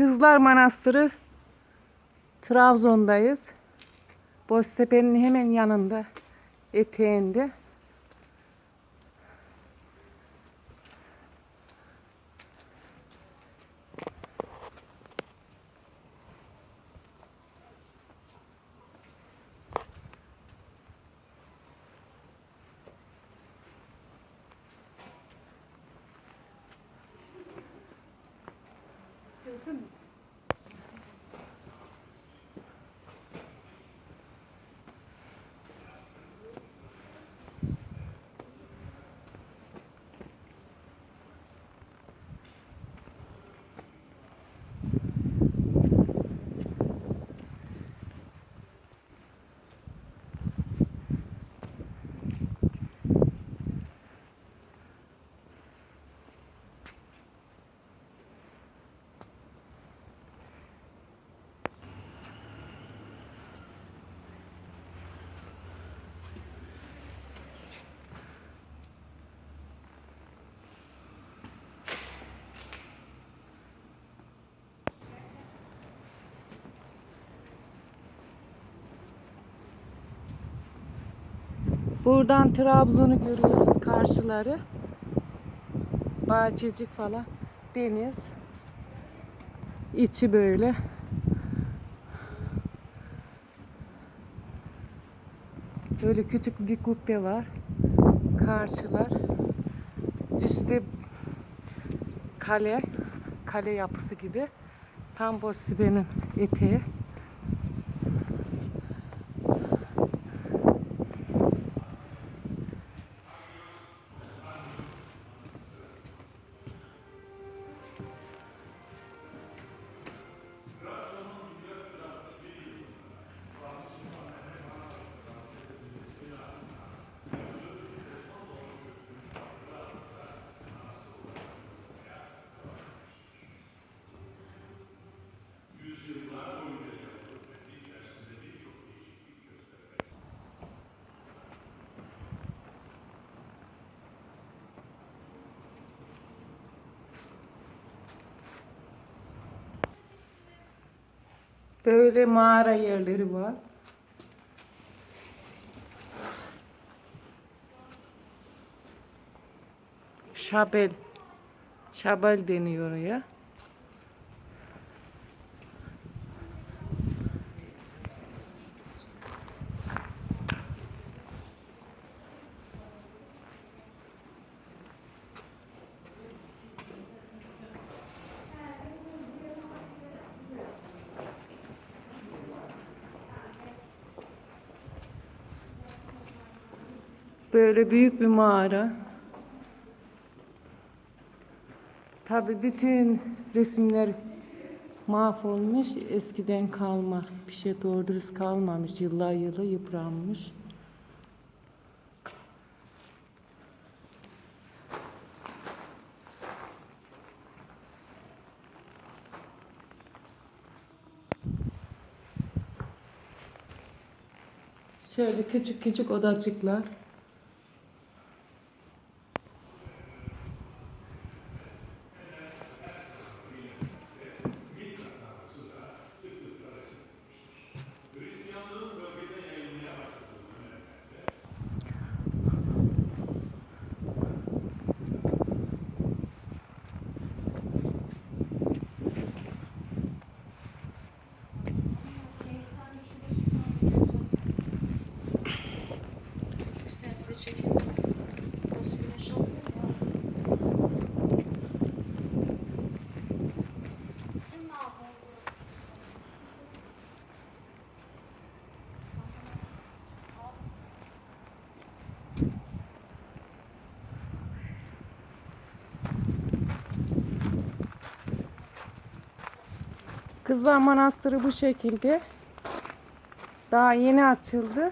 Kızlar Manastırı Trabzon'dayız. Boztepe'nin hemen yanında, eteğinde. Buradan Trabzon'u görüyoruz karşıları. Bahçecik falan. Deniz. İçi böyle. Böyle küçük bir kubbe var. Karşılar. Üstte kale. Kale yapısı gibi. Tam Boztepe'nin eteği. Böyle mağara yerleri var. Şabel. Şabel deniyor ya. Böyle büyük bir mağara. Tabi bütün resimler mahvolmuş. Eskiden kalma. Bir şey doğru dürüst kalmamış. Yıllar yılı yıpranmış. Şöyle küçük küçük odacıklar. Kızlar Manastırı bu şekilde. Daha yeni açıldı.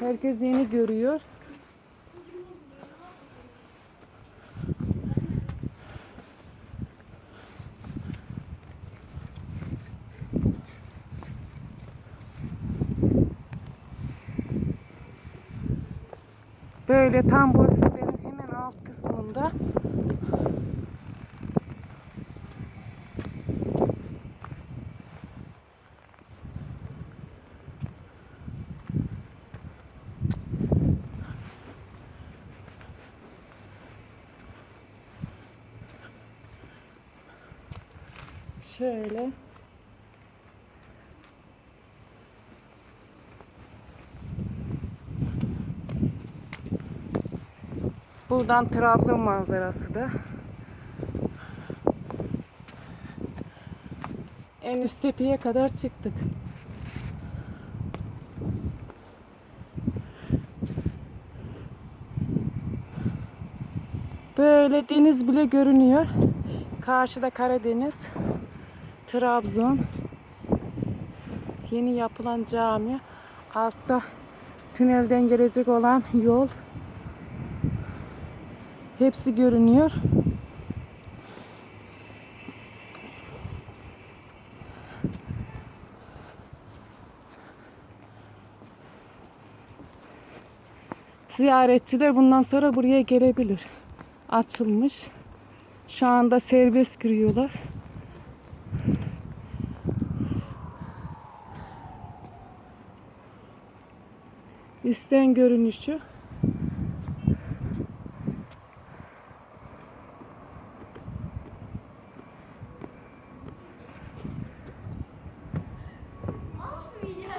Herkes yeni görüyor. Böyle tam Boztepe'nin hemen alt kısmında Şöyle. Buradan Trabzon manzarası da. En üst tepeye kadar çıktık. Böyle deniz bile görünüyor. Karşıda Karadeniz, Trabzon. Yeni yapılan cami. Altta tünelden gelecek olan yol. Hepsi görünüyor. Ziyaretçiler bundan sonra buraya gelebilir. Açılmış. Şu anda serbest giriyorlar. Üstten görünüşü.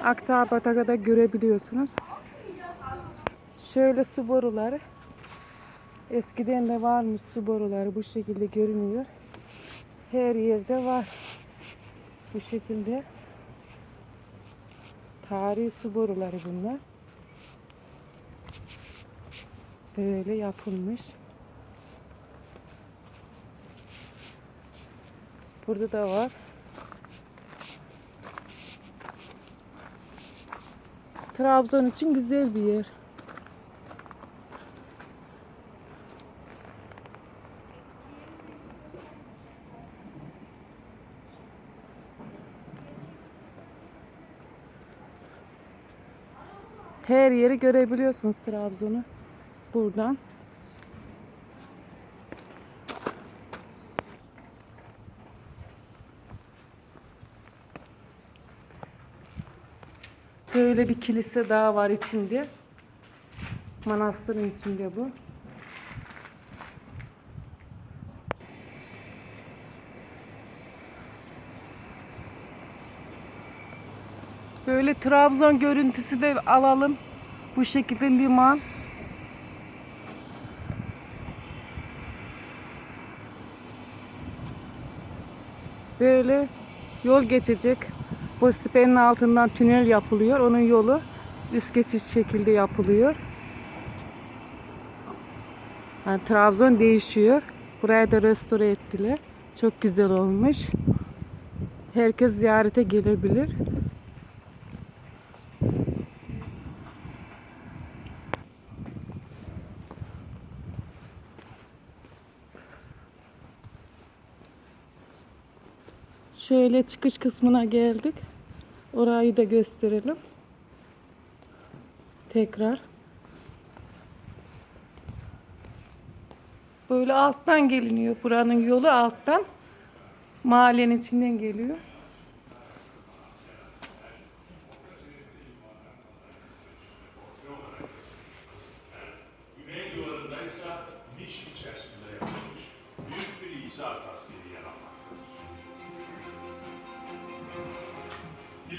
Akçabat'a da görebiliyorsunuz. Şöyle su boruları. Eskiden de varmış su boruları bu şekilde görünüyor. Her yerde var. Bu şekilde. Tarihi su boruları bunlar. Böyle yapılmış. Burada da var. Trabzon için güzel bir yer. Her yeri görebiliyorsunuz Trabzon'u buradan. Böyle bir kilise daha var içinde. Manastırın içinde bu. Böyle Trabzon görüntüsü de alalım. Bu şekilde liman. Böyle yol geçecek. Bu sipenin altından tünel yapılıyor. Onun yolu üst geçiş şekilde yapılıyor. Yani Trabzon değişiyor. Buraya da restore ettiler. Çok güzel olmuş. Herkes ziyarete gelebilir. Şöyle çıkış kısmına geldik. Orayı da gösterelim. Tekrar. Böyle alttan geliniyor. Buranın yolu alttan. Mahallenin içinden geliyor.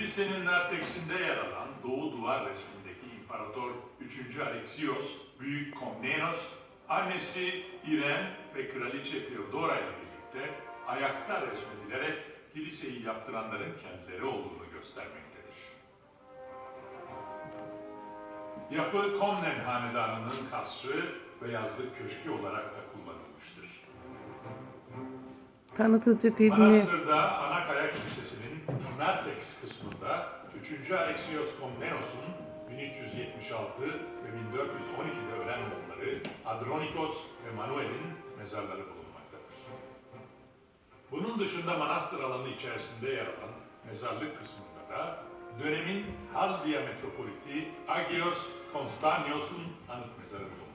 Kilisenin narteksinde yer alan Doğu Duvar resmindeki İmparator 3. Alexios, Büyük Komnenos, annesi İrem ve Kraliçe Theodora ile birlikte ayakta resmedilerek kiliseyi yaptıranların kendileri olduğunu göstermektedir. Yapı Komnen Hanedanı'nın kasrı ve yazlık köşkü olarak da kullanılmıştır. Tanıtıcı filmi. Manastır'da Anakaya Kilisesi'nin Nartex kısmında 3. Alexios Komnenos'un 1376 ve 1412'de ölen oğulları Adronikos ve Manuel'in mezarları bulunmaktadır. Bunun dışında manastır alanı içerisinde yer alan mezarlık kısmında da dönemin Haldia metropoliti Agios Konstanios'un anıt mezarı bulunmaktadır.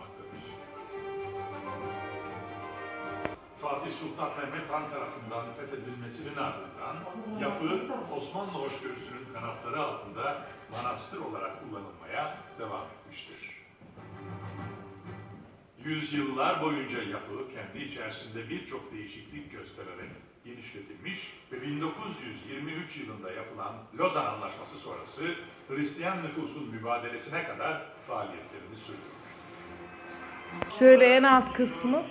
Fatih Sultan Mehmet Han tarafından fethedilmesinin ardından yapı Osmanlı hoşgörüsünün kanatları altında manastır olarak kullanılmaya devam etmiştir. Yüzyıllar boyunca yapı kendi içerisinde birçok değişiklik göstererek genişletilmiş ve 1923 yılında yapılan Lozan Anlaşması sonrası Hristiyan nüfusun mübadelesine kadar faaliyetlerini sürdürmüştür. Şöyle en alt kısmı.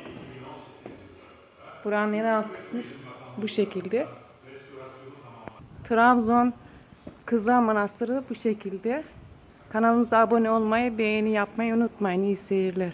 Buranın en alt kısmı bu şekilde. Trabzon Kızlar Manastırı bu şekilde. Kanalımıza abone olmayı, beğeni yapmayı unutmayın. İyi seyirler.